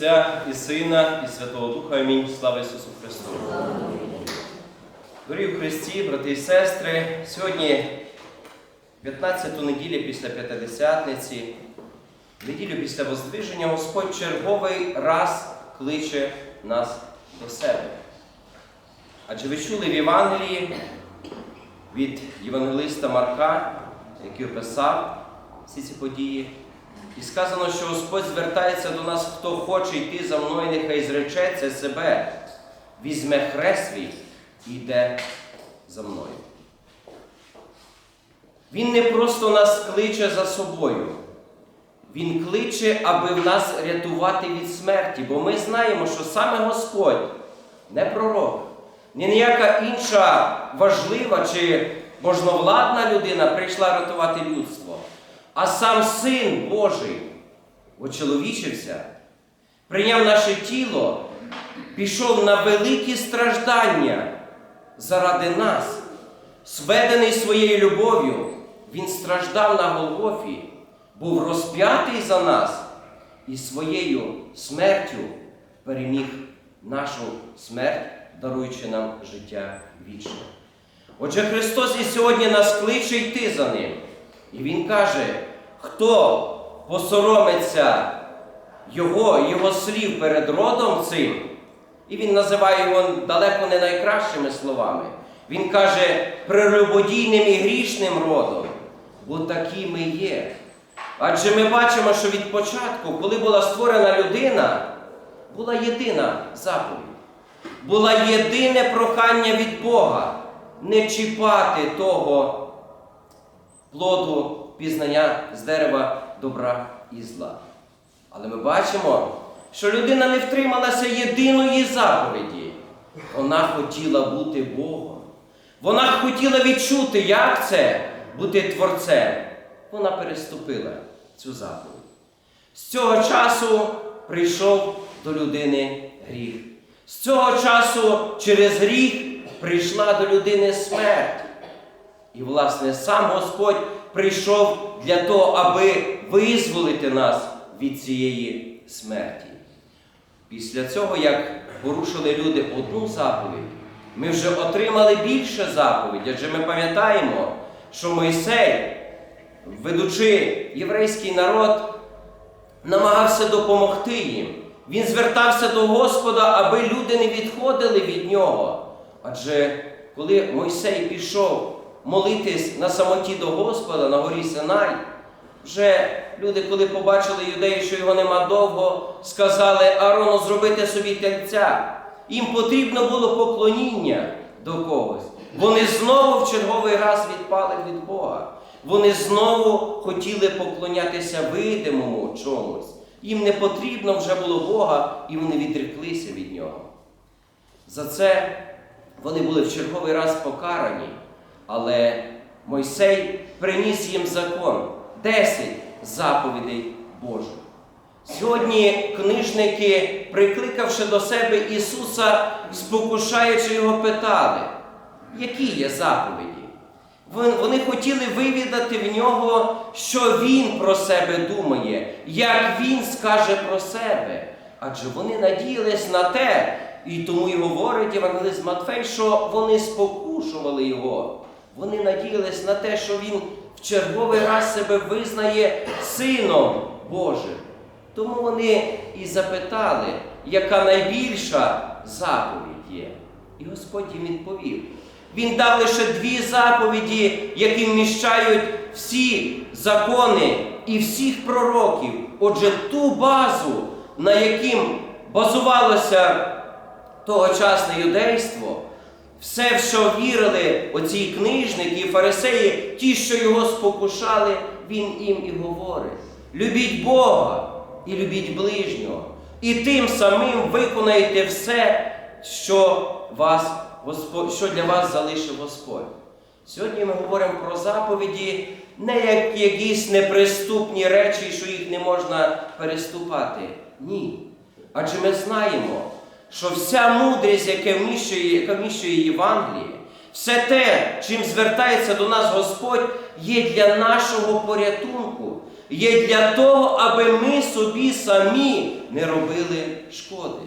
Отця і Сина, і Святого Духа. Амінь. Слава Ісусу Христу. Дорогі в Христі, брати і сестри, сьогодні 15-ту неділю після П'ятидесятниці, неділю після Воздвиження, Господь черговий раз кличе нас до себе. Адже ви чули в Євангелії від Євангелиста Марка, який описав всі ці події. І сказано, що Господь звертається до нас, хто хоче йти за мною, нехай зречеться себе, візьме хрест свій і йде за мною. Він не просто нас кличе за собою. Він кличе, аби в нас рятувати від смерті, бо ми знаємо, що саме Господь, не пророк, не ніяка інша важлива чи можновладна людина прийшла рятувати людство, а сам Син Божий очеловічився, прийняв наше тіло, пішов на великі страждання заради нас, сведений своєю любов'ю, Він страждав на Голгофі, був розп'ятий за нас і своєю смертю переміг нашу смерть, даруючи нам життя вічне. Отже, Христос і сьогодні нас кличе йти за Ним. І Він каже, хто посоромиться Його, Його слів перед родом цим, і Він називає його далеко не найкращими словами. Він каже прелюбодійним і грішним родом, бо такі ми є. Адже ми бачимо, що від початку, коли була створена людина, була єдина заповідь. Була єдине прохання від Бога не чіпати того плоду пізнання з дерева добра і зла. Але ми бачимо, що людина не втрималася єдиної заповіді. Вона хотіла бути Богом. Вона хотіла відчути, як це бути творцем. Вона переступила цю заповідь. З цього часу прийшов до людини гріх. З цього часу через гріх прийшла до людини смерть. І, власне, сам Господь прийшов для того, аби визволити нас від цієї смерті. Після цього, як порушили люди одну заповідь, ми вже отримали більше заповідь, адже ми пам'ятаємо, що Мойсей, ведучи єврейський народ, намагався допомогти їм. Він звертався до Господа, аби люди не відходили від нього. Адже коли Мойсей пішов молитись на самоті до Господа на горі Синай, вже люди, коли побачили юдеї, що його нема довго, сказали Аарону зробити собі тельця. Їм потрібно було поклоніння до когось. Вони знову в черговий раз відпали від Бога. Вони знову хотіли поклонятися видимому чомусь. Їм не потрібно вже було Бога, і вони відреклися від нього. За це вони були в черговий раз покарані, але Мойсей приніс їм закон, 10 заповідей Божих. Сьогодні книжники, прикликавши до себе Ісуса, спокушаючи його, питали, які є заповіді? Вони хотіли вивідати в нього, що Він про себе думає, як Він скаже про себе. Адже вони надіялись на те, і тому і говорить Євангелист Матфей, що вони спокушували його. Вони надіялись на те, що він в черговий раз себе визнає Сином Божим. Тому вони і запитали, яка найбільша заповідь є. І Господь їм відповів. Він дав лише дві заповіді, які вміщають всі закони і всіх пророків. Отже, ту базу, на яким базувалося тогочасне юдейство, все, в що вірили оці книжники і фарисеї, ті, що його спокушали, він їм і говорить. Любіть Бога і любіть ближнього. І тим самим виконайте все, що, вас, що для вас залишив Господь. Сьогодні ми говоримо про заповіді не як якісь неприступні речі, що їх не можна переступати. Ні. Адже ми знаємо, що вся мудрість, яка вміщує, яка вміщує Євангеліє, все те, чим звертається до нас Господь, є для нашого порятунку, є для того, аби ми собі самі не робили шкоди.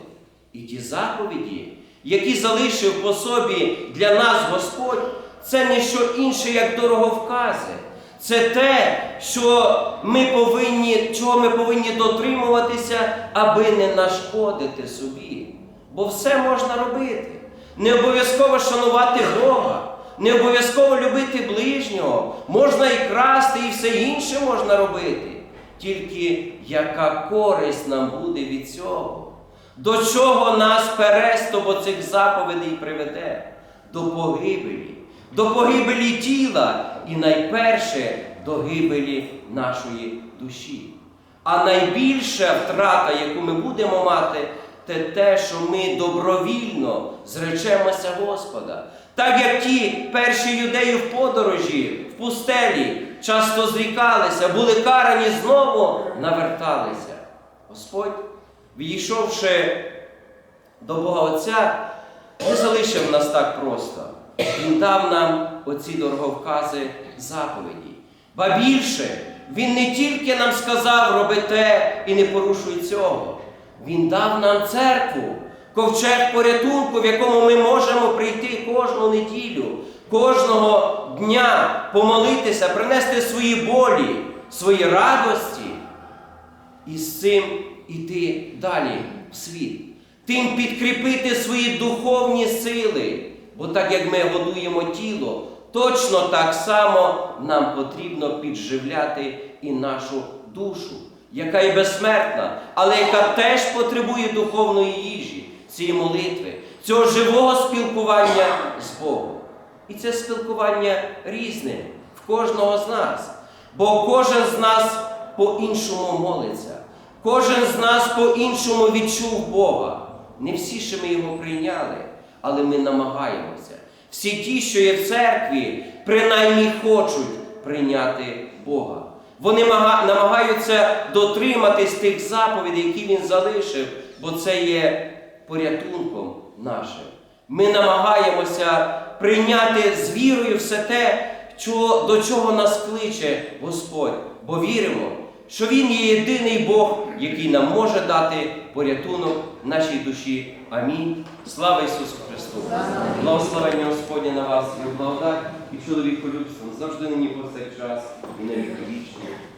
І ті заповіді, які залишив по собі для нас Господь, це не що інше, як дороговкази. Це те, що ми повинні, чого ми повинні дотримуватися, аби не нашкодити собі. Бо все можна робити. Не обов'язково шанувати Бога, не обов'язково любити ближнього, можна і красти, і все інше можна робити. Тільки яка користь нам буде від цього? До чого нас перестобо цих заповідей приведе? До погибелі, до погибелі тіла і найперше до гибелі нашої душі. А найбільша втрата, яку ми будемо мати, це те, що ми добровільно зречемося Господа. Так як ті перші юдеї в подорожі, в пустелі, часто зрікалися, були карані знову наверталися. Господь, відійшовши до Бога Отця, не залишив нас так просто. Він дав нам оці дороговкази заповіді. Ба більше, Він не тільки нам сказав, роби те і не порушуй цього. Він дав нам церкву, ковчег порятунку, в якому ми можемо прийти кожну неділю, кожного дня помолитися, принести свої болі, свої радості і з цим іти далі в світ. Тим підкріпити свої духовні сили. Бо так як ми годуємо тіло, точно так само нам потрібно підживляти і нашу душу, яка є безсмертна, але яка теж потребує духовної їжі, цієї молитви, цього живого спілкування з Богом. І це спілкування різне в кожного з нас. Бо кожен з нас по-іншому молиться. Кожен з нас по-іншому відчув Бога. Не всі ще ми його прийняли, але ми намагаємося. Всі ті, що є в церкві, принаймні хочуть прийняти Бога. Вони намагаються дотриматись тих заповідей, які Він залишив, бо це є порятунком нашим. Ми намагаємося прийняти з вірою все те, до чого нас кличе Господь, бо віримо, що Він є єдиний Бог, який нам може дати порятунок нашій душі. Амінь. Слава Ісусу Христу! Благословення Господня на вас і благодать і чоловіколюбством завжди нині повсякчас і на віки вічні. Амінь.